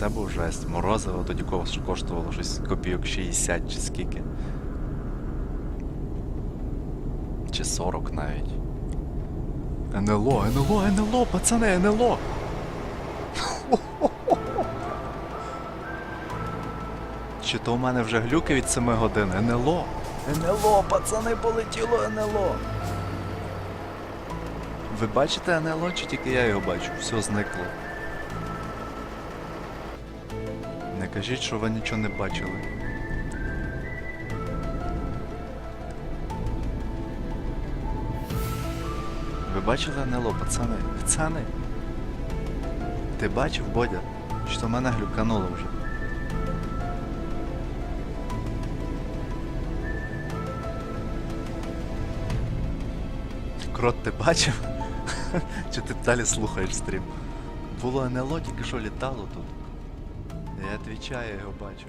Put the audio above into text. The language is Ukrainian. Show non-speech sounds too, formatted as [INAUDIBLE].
це був жесть. Морозиво тоді ко- коштувало щось копійок 60 чи скільки. Чи 40 навіть. НЛО, НЛО, НЛО, пацани, НЛО! [LAUGHS] Чи то у мене вже глюки від 7 годин? НЛО! НЛО, пацани, полетіло НЛО! Ви бачите НЛО, чи тільки я його бачу? Все зникло. Кажіть, що ви нічого не бачили. Ви бачили НЛО, пацани? Пацани? Ти бачив, Бодя? Що мене глюкануло вже? Крот, ти бачив? [LAUGHS] Чи ти далі слухаєш стрім? Було НЛО, тільки що літало тут. Я я його бачив.